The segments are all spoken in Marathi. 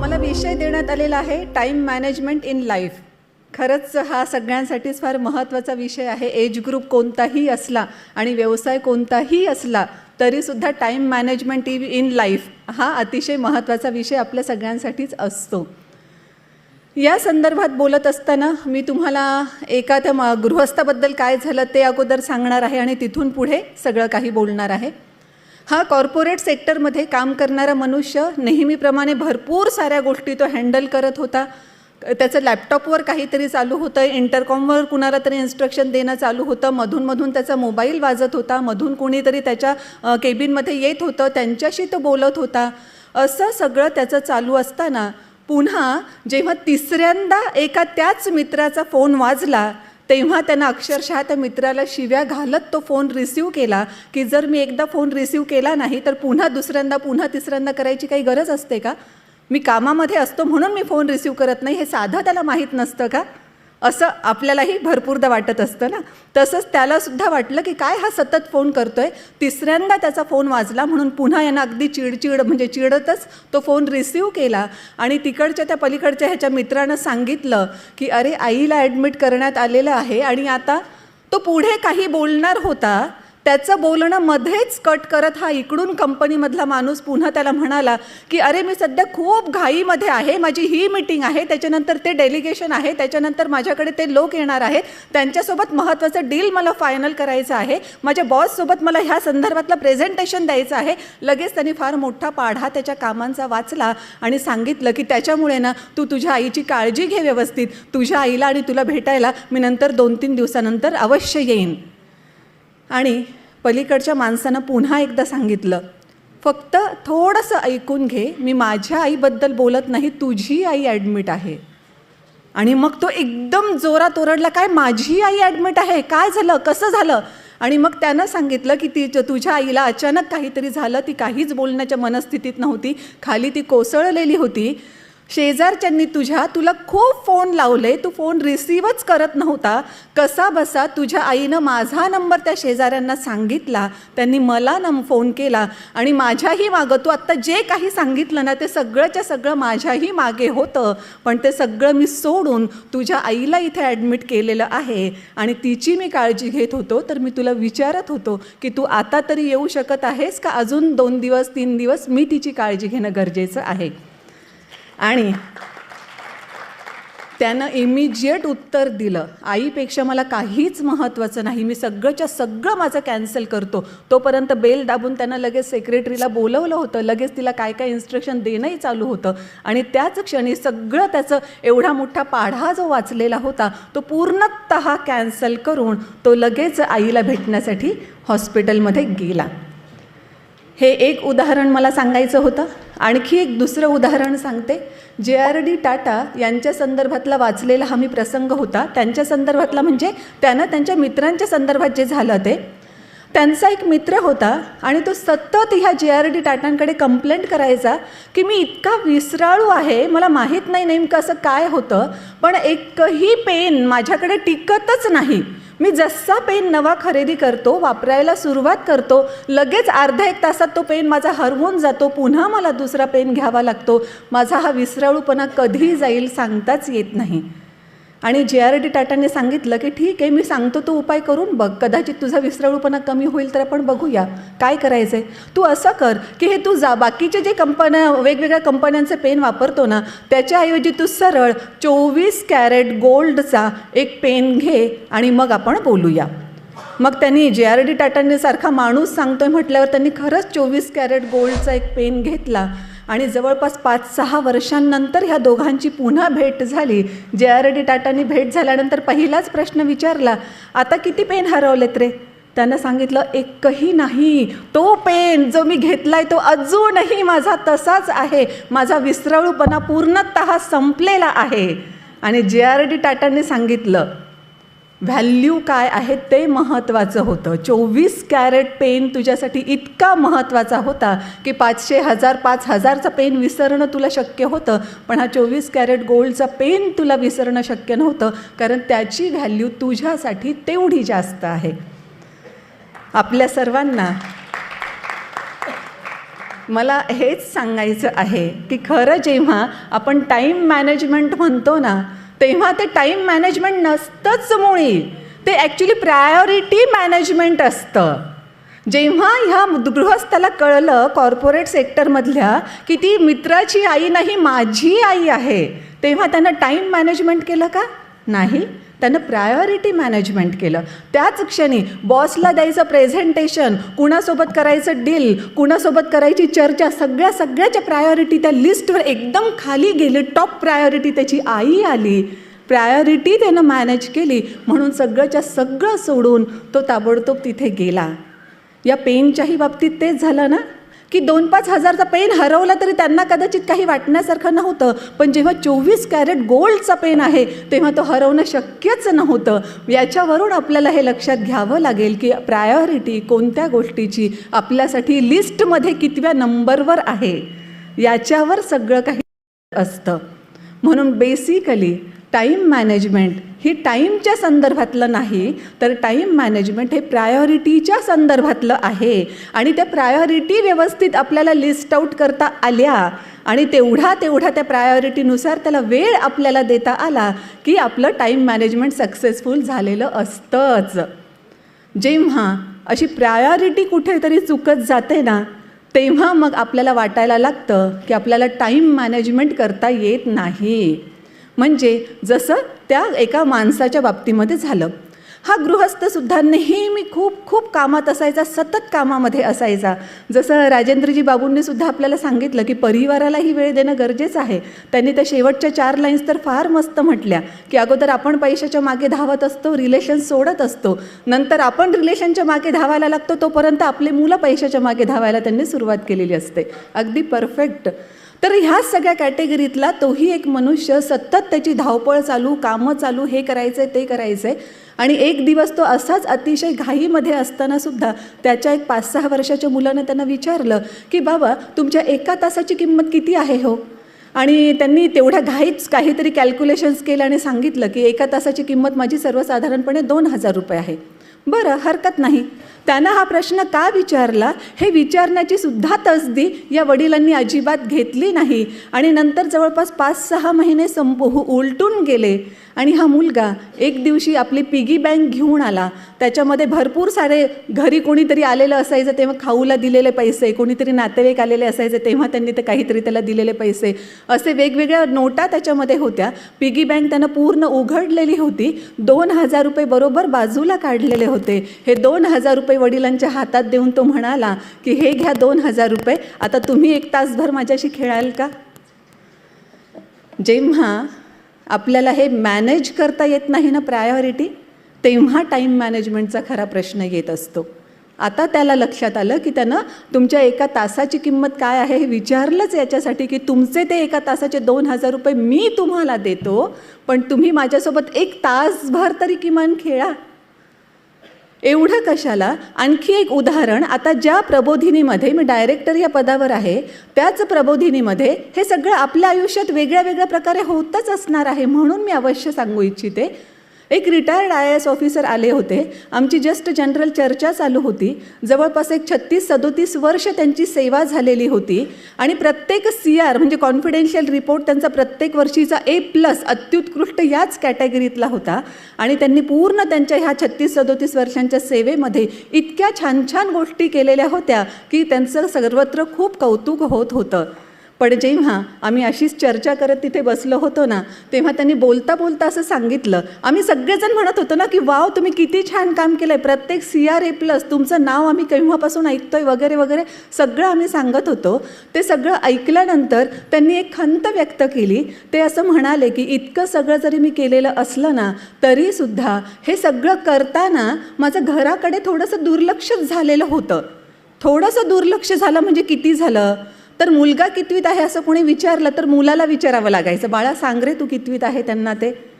मला विषय देण्यात आलेला आहे टाईम मॅनेजमेंट इन लाईफ खरंच हा सगळ्यांसाठीच फार महत्त्वाचा विषय आहे. एज ग्रुप कोणताही असला आणि व्यवसाय कोणताही असला तरीसुद्धा टाईम मॅनेजमेंट इन लाईफ हा अतिशय महत्त्वाचा विषय आपल्या सगळ्यांसाठीच असतो. या संदर्भात बोलत असताना मी तुम्हाला एका त्या म- गृहस्थाबद्दल काय झालं ते अगोदर सांगणार आहे आणि तिथून पुढे सगळं काही बोलणार आहे. हा कॉर्पोरेट सेक्टरमध्ये काम करणारा मनुष्य नेहमीप्रमाणे भरपूर साऱ्या गोष्टी तो हँडल करत होता. त्याचं लॅपटॉपवर काहीतरी चालू होतं इंटरकॉमवर कुणाला तरी इन्स्ट्रक्शन देणं चालू होतं मधून मधून त्याचा मोबाईल वाजत होता मधून कोणीतरी त्याच्या केबिनमध्ये येत होतं त्यांच्याशी तो बोलत होता. असं सगळं त्याचं चालू असताना पुन्हा जेव्हा तिसऱ्यांदा एका त्याच मित्राचा फोन वाजला तेव्हा त्यानं अक्षरशः त्या मित्राला शिव्या घालत तो फोन रिसीव केला की जर मी एकदा फोन रिसीव केला नाही तर पुन्हा दुसऱ्यांदा पुन्हा तिसऱ्यांदा करायची काही गरज असते का? मी कामामध्ये असतो म्हणून मी फोन रिसीव करत नाही हे साधं त्याला माहीत नसतं का? असं आपल्यालाही भरपूरदा वाटत असतं ना. तसंच त्यालासुद्धा वाटलं की काय हा सतत फोन करतोय. तिसऱ्यांदा त्याचा फोन वाजला म्हणून पुन्हा यानं अगदी चिडचिड म्हणजे चिडतच तो फोन रिसीव केला. आणि तिकडच्या त्या पलीकडच्या ह्याच्या मित्रानं सांगितलं की अरे आईला ॲडमिट करण्यात आलेलं आहे आणि आता तो पुढे काही बोलणार होता. त्याचं बोलणं मध्येच कट करत हा इकडून कंपनीमधला माणूस पुन्हा त्याला म्हणाला की अरे मी सध्या खूप घाईमध्ये आहे. माझी ही मीटिंग आहे. त्याच्यानंतर ते डेलिगेशन आहे. त्याच्यानंतर माझ्याकडे ते लोक येणार आहेत. त्यांच्यासोबत महत्त्वाचं डील मला फायनल करायचं आहे. माझ्या बॉससोबत मला ह्या संदर्भातलं प्रेझेंटेशन द्यायचं आहे. लगेच त्यांनी फार मोठा पाढा त्याच्या कामांचा वाचला आणि सांगितलं की त्याच्यामुळे ना तू तुझ्या आईची काळजी घे व्यवस्थित. तुझ्या आईला आणि तुला भेटायला मी नंतर दोन तीन दिवसानंतर अवश्य येईन. आणि पलीकडच्या माणसानं पुन्हा एकदा सांगितलं फक्त थोडंसं ऐकून घे मी माझ्या आईबद्दल बोलत नाही तुझी आई ॲडमिट आहे. आणि मग तो एकदम जोरात ओरडला काय माझी आई ॲडमिट आहे? काय झालं? कसं झालं? आणि मग त्यानं सांगितलं की ती तुझ्या आईला अचानक काहीतरी झालं ती काहीच बोलण्याच्या मनस्थितीत नव्हती खाली ती कोसळलेली होती. शेजारच्यांनी तुझ्या तुला खूप फोन लावले तू फोन रिसीवच करत नव्हता. कसा बसा तुझ्या आईनं माझा नंबर त्या शेजाऱ्यांना सांगितला. त्यांनी मला नम फोन केला. आणि माझ्याही मागं तू आत्ता जे काही सांगितलं ना ते सगळंच्या सगळं माझ्याही मागे होतं. पण ते सगळं मी सोडून तुझ्या आईला इथे ॲडमिट केलेलं आहे. आणि तिची मी काळजी घेत होतो तर मी तुला विचारत होतो की तू आता तरी येऊ शकत आहेस का? अजून दोन दिवस तीन दिवस मी तिची काळजी घेणं गरजेचं आहे. आणि त्यानं इमिजिएट उत्तर दिलं. आईपेक्षा मला काहीच महत्त्वाचं नाही. मी सगळंच्या सगळं माझं कॅन्सल करतो. तोपर्यंत बेल दाबून त्यानं लगेच सेक्रेटरीला बोलवलं होतं. लगेच तिला काय काय इन्स्ट्रक्शन देणंही चालू होतं. आणि त्याच क्षणी सगळं त्याचं एवढा मोठा पाढा जो वाचलेला होता तो पूर्णत कॅन्सल करून तो लगेच आईला भेटण्यासाठी हॉस्पिटलमध्ये गेला. हे एक उदाहरण मला सांगायचं होतं. आणखी एक दुसरं उदाहरण सांगते. जे आर डी टाटा यांच्या संदर्भातला वाचलेला हा मी प्रसंग होता. त्यांच्या संदर्भातला म्हणजे त्यानं त्यांच्या मित्रांच्या संदर्भात जे झालं ते. त्यांचा एक मित्र होता आणि तो सतत ह्या जे आर डी टाटांकडे कंप्लेंट करायचा की मी इतका विसराळू आहे मला माहीत नाही नेमकं असं काय होतं पण एकही पेन माझ्याकडे टिकतच नाही. मी जसा पेन नवा खरेदी करतो वापरायला सुरुवात करतो लगेच अर्ध्या एक तासात तो पेन माझा हरवून जातो पुन्हा मला दुसरा पेन घ्यावा लागतो माझा हा विसराळूपणा कधी जाईल सांगताच येत नाही. आणि जे आर डी टाटाने सांगितलं की ठीक आहे मी सांगतो तो उपाय करून बघ. कदाचित तुझा विसरळूपणा कमी होईल तर आपण बघूया. काय करायचं आहे तू असं कर की हे तू जा. बाकीचे जे कंपन्या वेगवेगळ्या कंपन्यांचे पेन वापरतो ना त्याच्याऐवजी तू सरळ चोवीस कॅरेट गोल्डचा एक पेन घे आणि मग आपण बोलूया. मग त्यांनी जे आर डी टाटांनी सारखा माणूस सांगतोय म्हटल्यावर त्यांनी खरंच चोवीस कॅरेट गोल्डचा एक पेन घेतला. आणि जवळपास पाच सहा वर्षांनंतर ह्या दोघांची पुन्हा भेट झाली. जे आर डी टाटांनी भेट झाल्यानंतर पहिलाच प्रश्न विचारला आता किती पेन हरवलेत रे? त्यानं सांगितलं एकही नाही. तो पेन जो मी घेतलाय तो अजूनही माझा तसाच आहे. माझा विसराळूपणा पूर्णत संपलेला आहे. आणि जे आर डी टाटांनी सांगितलं व्हॅल्यू काय आहे ते महत्त्वाचं होतं. चोवीस कॅरेट पेन तुझ्यासाठी इतका महत्त्वाचा होता की पाचशे हजार पाच हजारचा पेन विसरणं तुला शक्य होतं. पण हा चोवीस कॅरेट गोल्डचा पेन तुला विसरणं शक्य नव्हतं. कारण त्याची व्हॅल्यू तुझ्यासाठी तेवढी जास्त आहे. आपल्या सर्वांना मला हेच सांगायचं आहे की खरं जेव्हा आपण टाईम मॅनेजमेंट म्हणतो ना तेव्हा ते टाईम मॅनेजमेंट नसतंच मुळी. ते ॲक्च्युली प्रायोरिटी मॅनेजमेंट असतं. जेव्हा ह्या गृहस्थाला कळलं कॉर्पोरेट सेक्टरमधल्या की ती मित्राची आई नाही माझी आई आहे तेव्हा त्यानं टाईम मॅनेजमेंट केलं का? नाही. त्यानं प्रायोरिटी मॅनेजमेंट केलं. त्याच क्षणी बॉसला द्यायचं प्रेझेंटेशन कुणासोबत करायचं डील कुणासोबत करायची चर्चा सगळ्या सगळ्याच्या प्रायोरिटी त्या लिस्टवर एकदम खाली गेली. टॉप प्रायोरिटी त्याची आई आली. प्रायोरिटी त्यानं मॅनेज केली. म्हणून सगळंच्या सगळं सोडून तो ताबडतोब तिथे गेला. या पेनच्याही बाबतीत तेच झालं ना? की दोन पाच हजारचा पेन हरवला तरी त्यांना कदाचित काही वाटण्यासारखं नव्हतं. पण जेव्हा चोवीस कॅरेट गोल्डचा पेन आहे तेव्हा तो हरवणं शक्यच नव्हतं. याच्यावरून आपल्याला हे लक्षात घ्यावं लागेल की प्रायोरिटी कोणत्या गोष्टीची आपल्यासाठी लिस्टमध्ये कितव्या नंबरवर आहे. याच्यावर सगळं काही असतं. म्हणून बेसिकली टाईम मॅनेजमेंट ही टाईमच्या संदर्भातलं नाही तर टाईम मॅनेजमेंट हे प्रायोरिटीच्या संदर्भातलं आहे. आणि त्या प्रायोरिटी व्यवस्थित आपल्याला लिस्ट आऊट करता आल्या आणि तेवढा तेवढा त्या प्रायोरिटीनुसार त्याला वेळ आपल्याला देता आला की आपलं टाईम मॅनेजमेंट सक्सेसफुल झालेलं असतंच. जेव्हा अशी प्रायोरिटी कुठेतरी चुकत जाते ना तेव्हा मग आपल्याला वाटायला लागतं की आपल्याला टाईम मॅनेजमेंट करता येत नाही. म्हणजे जसं त्या एका माणसाच्या बाबतीमध्ये झालं. हा गृहस्थसुद्धा नेहमी खूप खूप कामात असायचा सतत कामामध्ये असायचा. जसं राजेंद्रजी बाबूंनी सुद्धा आपल्याला सांगितलं की परिवारालाही वेळ देणं गरजेचं आहे. त्यांनी त्या शेवटच्या चार लाईन्स तर फार मस्त म्हटल्या की अगोदर आपण पैशाच्या मागे धावत असतो रिलेशन सोडत असतो. नंतर आपण रिलेशनच्या मागे धावायला लागतो तोपर्यंत आपले मुलं पैशाच्या मागे धावायला त्यांनी सुरुवात केलेली असते. अगदी परफेक्ट तर ह्या सगळ्या कॅटेगरीतला तोही एक मनुष्य सतत त्याची धावपळ चालू कामं चालू हे करायचं आहे ते करायचं आहे आणि एक दिवस तो असाच अतिशय घाईमध्ये असताना सुद्धा त्याच्या एक पाच सहा वर्षाच्या मुलानं त्यांना विचारलं की बाबा तुमच्या एका तासाची किंमत किती आहे हो? आणि त्यांनी तेवढ्या घाईच काहीतरी कॅल्क्युलेशन्स केलं आणि सांगितलं की एका तासाची किंमत माझी सर्वसाधारणपणे दोन हजार रुपये आहे. बरं हरकत नाही. त्यानं हा प्रश्न का विचारला? हे विचारण्याची सुद्धा तसदी या वडिलांनी अजिबात घेतली नाही. आणि नंतर जवळपास पाच सहा महिने संप उलटून गेले. आणि हा मुलगा एक दिवशी आपली पिगी बँक घेऊन आला. त्याच्यामध्ये भरपूर सारे घरी कोणीतरी आलेलं असायचं तेव्हा खाऊला दिलेले पैसे कोणीतरी नातेवाईक आलेले असायचे तेव्हा त्यांनी ते काहीतरी त्याला दिलेले पैसे. असे वेगवेगळ्या नोटा त्याच्यामध्ये होत्या. पिगी बँक त्यानं पूर्ण उघडलेली होती. दोन हजार रुपये बरोबर बाजूला काढलेले होते. हे दोन हजार रुपये वडिलांच्या हातात देऊन तो म्हणाला की हे घ्या दोन हजार रुपये आता तुम्ही एक तासभर माझ्याशी खेळाल का? जेव्हा आपल्याला हे मॅनेज करता येत नाही ना प्रायोरिटी तेव्हा टाईम मॅनेजमेंटचा खरा प्रश्न येत असतो. आता त्याला लक्षात आलं की त्यानं तुमच्या एका तासाची किंमत काय आहे हे विचारलंच याच्यासाठी की तुमचे ते एका तासाचे दोन हजार रुपये मी तुम्हाला देतो पण तुम्ही माझ्यासोबत एक तासभर तरी किमान खेळा. एवढं कशाला? आणखी एक उदाहरण आता ज्या प्रबोधिनीमध्ये मी डायरेक्टर या पदावर आहे त्याच प्रबोधिनीमध्ये हे सगळं आपल्या आयुष्यात वेगळ्या वेगळ्या प्रकारे होतच असणार आहे म्हणून मी अवश्य सांगू इच्छिते. एक रिटायर्ड आय एस ऑफिसर आले होते. आमची जस्ट जनरल चर्चा चालू होती. जवळपास एक छत्तीस सदोतीस वर्ष त्यांची सेवा झालेली होती. आणि प्रत्येक सी आर म्हणजे कॉन्फिडेन्शियल रिपोर्ट त्यांचा प्रत्येक वर्षीचा ए प्लस अत्युत्कृष्ट याच कॅटेगरीतला होता. आणि त्यांनी पूर्ण त्यांच्या ह्या छत्तीस सदोतीस वर्षांच्या सेवेमध्ये इतक्या छान छान गोष्टी केलेल्या होत्या की त्यांचं सर्वत्र खूप कौतुक होत होतं. पण जेव्हा आम्ही अशीच चर्चा करत तिथे बसलो होतो ना तेव्हा त्यांनी बोलता बोलता असं सांगितलं. आम्ही सगळेजण म्हणत होतो ना की वाव तुम्ही किती छान काम केलं आहे प्रत्येक सी आर ए प्लस तुमचं नाव आम्ही केव्हापासून ऐकतोय? वगैरे वगैरे सगळं आम्ही सांगत होतो. ते सगळं ऐकल्यानंतर त्यांनी एक खंत व्यक्त केली. ते असं म्हणाले की इतकं सगळं जरी मी केलेलं असलं ना तरीसुद्धा हे सगळं करताना माझं घराकडे थोडंसं दुर्लक्षच झालेलं होतं. थोडंसं दुर्लक्ष झालं म्हणजे किती झालं? तर मुलगा कितवीत आहे असं कोणी विचारलं तर मुलाला विचारावं लागायचं. बाळा सांग रे तू कितवीत आहे त्यांना ते?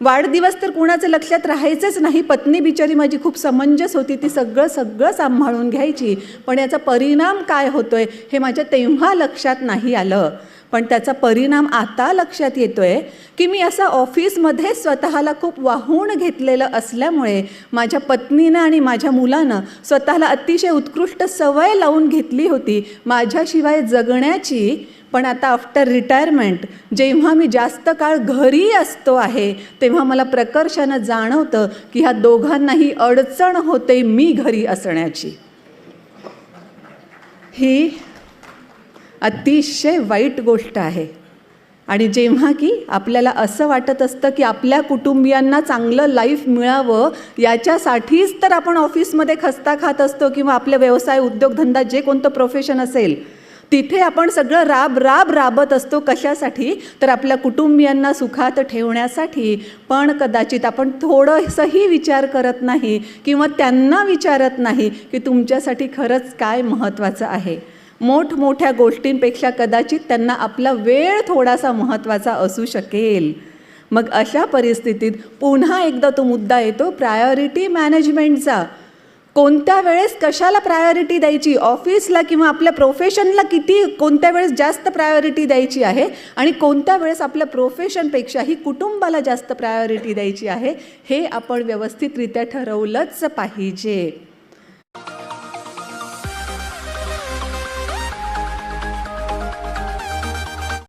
वाढदिवस तर कुणाचं लक्षात राहायचंच नाही. पत्नी बिचारी माझी खूप समंजस होती. ती सगळं सगळं सांभाळून घ्यायची. पण याचा परिणाम काय होतोय हे माझ्या तेव्हा लक्षात नाही आलं. पण त्याचा परिणाम आता लक्षात येतो आहे की मी असं ऑफिसमध्ये स्वतःला खूप वाहून घेतलेलं असल्यामुळे माझ्या पत्नीनं आणि माझ्या मुलानं स्वतःला अतिशय उत्कृष्ट सवय लावून घेतली होती माझ्याशिवाय जगण्याची. पण आता आफ्टर रिटायरमेंट जेव्हा मी जास्त काळ घरी असतो आहे तेव्हा मला प्रकर्षानं जाणवतं की ह्या दोघांनाही अडचण होते मी घरी असण्याची. ही अतिशय वाईट गोष्ट आहे. आणि जेव्हा की आपल्याला असं वाटत असतं की आपल्या कुटुंबियांना चांगलं लाईफ मिळावं याच्यासाठीच तर आपण ऑफिसमध्ये खस्ता खात असतो किंवा आपले व्यवसाय उद्योगधंदा जे कोणतं प्रोफेशन असेल तिथे आपण सगळं राब राब राबत असतो कशासाठी? तर आपल्या कुटुंबियांना सुखात ठेवण्यासाठी. पण कदाचित आपण थोडंसंही विचार करत नाही किंवा त्यांना विचारत नाही की तुमच्यासाठी खरंच काय महत्त्वाचं आहे. मोठमोठ्या गोष्टींपेक्षा कदाचित त्यांना आपला वेळ थोडासा महत्त्वाचा असू शकेल. मग अशा परिस्थितीत पुन्हा एकदा तो मुद्दा येतो प्रायोरिटी मॅनेजमेंटचा कोणत्या वेळेस कशाला प्रायोरिटी द्यायची? ऑफिसला किंवा आपल्या प्रोफेशनला किती कोणत्या वेळेस जास्त प्रायोरिटी द्यायची आहे? आणि कोणत्या वेळेस आपल्या प्रोफेशनपेक्षाही कुटुंबाला जास्त प्रायोरिटी द्यायची आहे? हे आपण व्यवस्थितरित्या ठरवलंच पाहिजे.